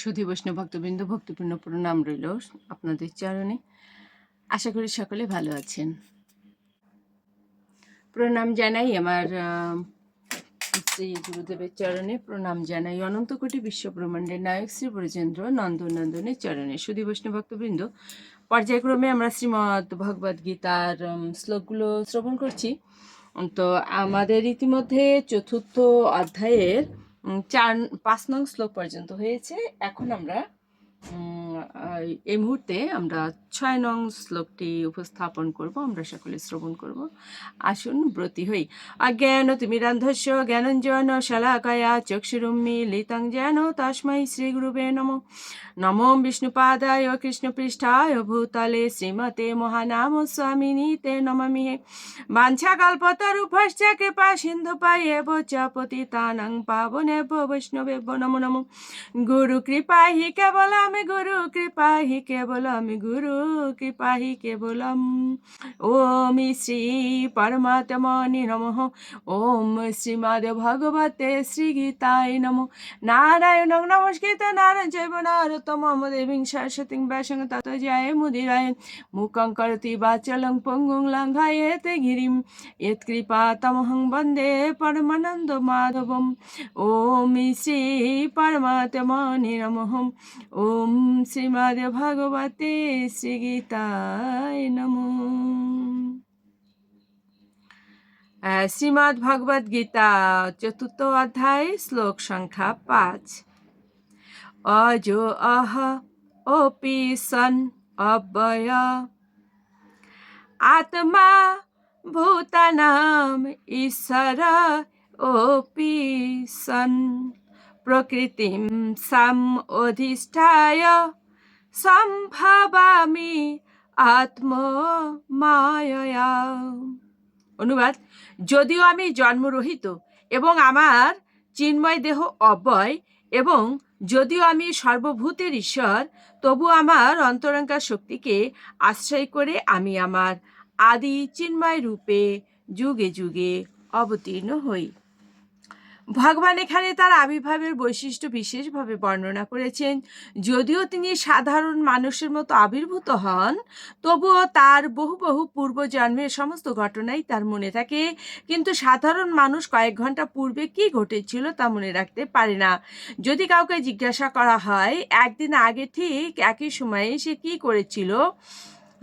সুধী বৈষ্ণব ভক্তবৃন্দ, ভক্তিপূর্ণ প্রণাম রইল আপনাদের চরণে। আশা করি সকলে ভালো আছেন। প্রণাম জানাই আমার শ্রী গুরুদেবের চরণে। প্রণাম জানাই অনন্ত কোটি বিশ্ব ব্রহ্মাণ্ডের নায়ক শ্রী ব্রজেন্দ্র নন্দনন্দনের চরণে। সুধী বৈষ্ণব ভক্তবৃন্দ, পর্যায়ক্রমে আমরা শ্রীমদ্ ভগবদ গীতার শ্লোকগুলো শ্রবণ করছি। তো আমাদের ইতিমধ্যে চতুর্থ অধ্যায়ের চার পাঁচ নং শ্লোক পর্যন্ত হয়েছে। এখন আমরা এই মুহূর্তে আমরা ছয় নং শ্লোকটি উপস্থাপন করব, আমরা সকলে শ্রবণ করব। আসুন ব্রতী হই। অজ্ঞান তিমিরান্ধস্য জ্ঞানঞ্জন, শলাকয়া চক্ষুরুন্মীলিতং যেন তস্मै শ্রীগুরুবে নম। নমো বিষ্ণুপাদায় কৃষ্ণপৃষ্ঠায় ভূতলে শ্রীমতে মহানাম স্বামিনী তে নমামি বাঞ্ছাকল্পতরুভশ্চ কৃপা সিন্ধু পায়েব চ পতিতানাং পাবনেব বৈষ্ণবেব নমো নমো। গুরু কৃপা হি কেবল আমি, গুরু কৃপা হি কেবল আমি, গুরু কৃপা হি কেবলম? ওম শ্রী পরমাত্মনি নমঃ। ওম শ্রীমদ ভগবতে শ্রী গীতায় নমঃ। নারায়ণ নমস্কৃত নারায়ণ জৈব নারতম দেবীং সরস্বতীং ব্যাসং তত জয় মুদিরায়। মুখং করতি বাচলং পঙ্গুং লঙ্ঘায়েতে গিরিম। ইয়ৎকৃপা তমহং বন্দে পরমানন্দ মাধবম। ওম শ্রী পরমাত্মনি নমঃ। ওম শ্রীমদ ভগবতে শ্রী গীতায় নমঃ। শ্রীমদ্ ভগবদ গীতা, চতুর্থ অধ্যায়, শ্লোক সংখ্যা পাঁচ। অজ অহ অপি সন অব্যয়। আত্মা ভূতানাম ঈশ্বর অপি সন। প্রকৃতিম সাম অধিষ্ঠায় সম্ভবামি আত্মমায়য়া। অনুবাদ, যদিও আমি জন্মরহিত এবং আমার চিন্ময় দেহ অব্যয় এবং যদিও আমি সর্বভূতের ঈশ্বর, তবু আমার অন্তরঙ্গা শক্তিকে আশ্রয় করে আমি আমার আদি চিন্ময় রূপে যুগে যুগে অবতীর্ণ হই। ভগবান এখানে তার আবির্ভাবের বৈশিষ্ট্য বিশেষভাবে বর্ণনা করেছেন। যদিও তিনি সাধারণ মানুষের মতো আবির্ভূত হন, তবুও তার বহু বহু পূর্বজন্মের সমস্ত ঘটনাই তার মনে থাকে। কিন্তু সাধারণ মানুষ কয়েক ঘণ্টা পূর্বে কি ঘটেছিল তা মনে রাখতে পারে না। যদি কাউকে জিজ্ঞাসা করা হয়, একদিন আগে ঠিক একই সময়ে সে কি করেছিল?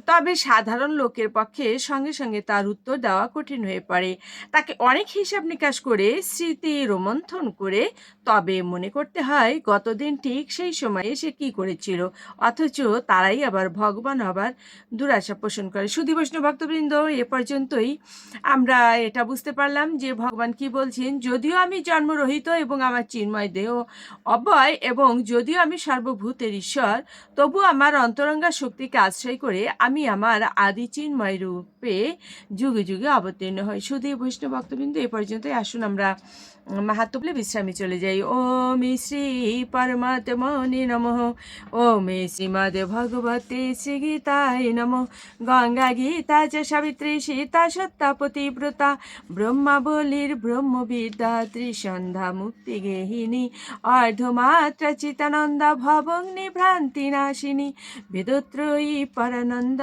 তবে সাধারণ লোকের পক্ষে সঙ্গে সঙ্গে তার উত্তর দেওয়া কঠিন হয়ে পড়ে। তাকে অনেক হিসাব নিকাশ করে স্মৃতি রোমন্থন করে তবে মনে করতে হয় গতদিন ঠিক সেই সময়ে সে কি করেছিল। অথচ তারাই আবার ভগবান হবার দুরাশা পোষণ করে। সুধী বৈষ্ণব ভক্তবৃন্দ, এ পর্যন্তই। আমরা এটা বুঝতে পারলাম যে ভগবান কি বলছেন, যদিও আমি জন্মরহিত এবং আমার চিন্ময় দেহ অব্যয় এবং যদিও আমি সর্বভূতের ঈশ্বর, তবু আমার অন্তরঙ্গা শক্তিকে আশ্রয় করে আমি আমার আদি চিন্ময় রূপে যুগে যুগে অবতীর্ণ হই। সুধী বৈষ্ণব ভক্তবৃন্দ এ পর্যন্তই আসুন আমরা মাহাত্মলে বিশ্রামে চলে যাই। ওম শ্রী পরমাত্মনি নমঃ। ওম শ্রীমদ ভগবতে শ্রী গীতায় নমঃ। গঙ্গা গীতা চ সাবিত্রী সীতা সত্তা পতিব্রতা। ব্রহ্মাবলীর ব্রহ্মবিদ্যা ত্রিসন্ধ্যা মুক্তি গেহিনী। অর্ধমাত্রা চিতানন্দা ভবগ্নি ভ্রান্তি নাশিনী। বেদত্রয়ী পরানন্দ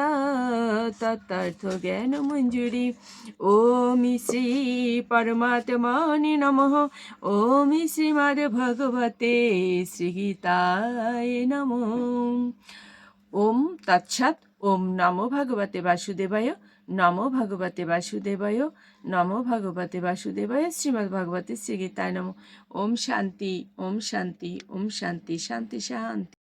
তত্তার্থ জ্ঞান মঞ্জুরি। ওম শ্রী পরমাত্মনি নমঃ। ওম শ্রীমদ ভগবতে শ্রীগীতায় নমঃ। ওম তৎসৎ, ওম নমো ভগবতে বাসুদেবায়, নমো ভগবতে বাসুদেবায়, নমো ভগবতে বাসুদেবায়, শ্রীমদ্ ভগবতে শ্রীগীতায় নমঃ। ওম শান্তি ওম শান্তি ওম শান্তি শান্তি শান্তি।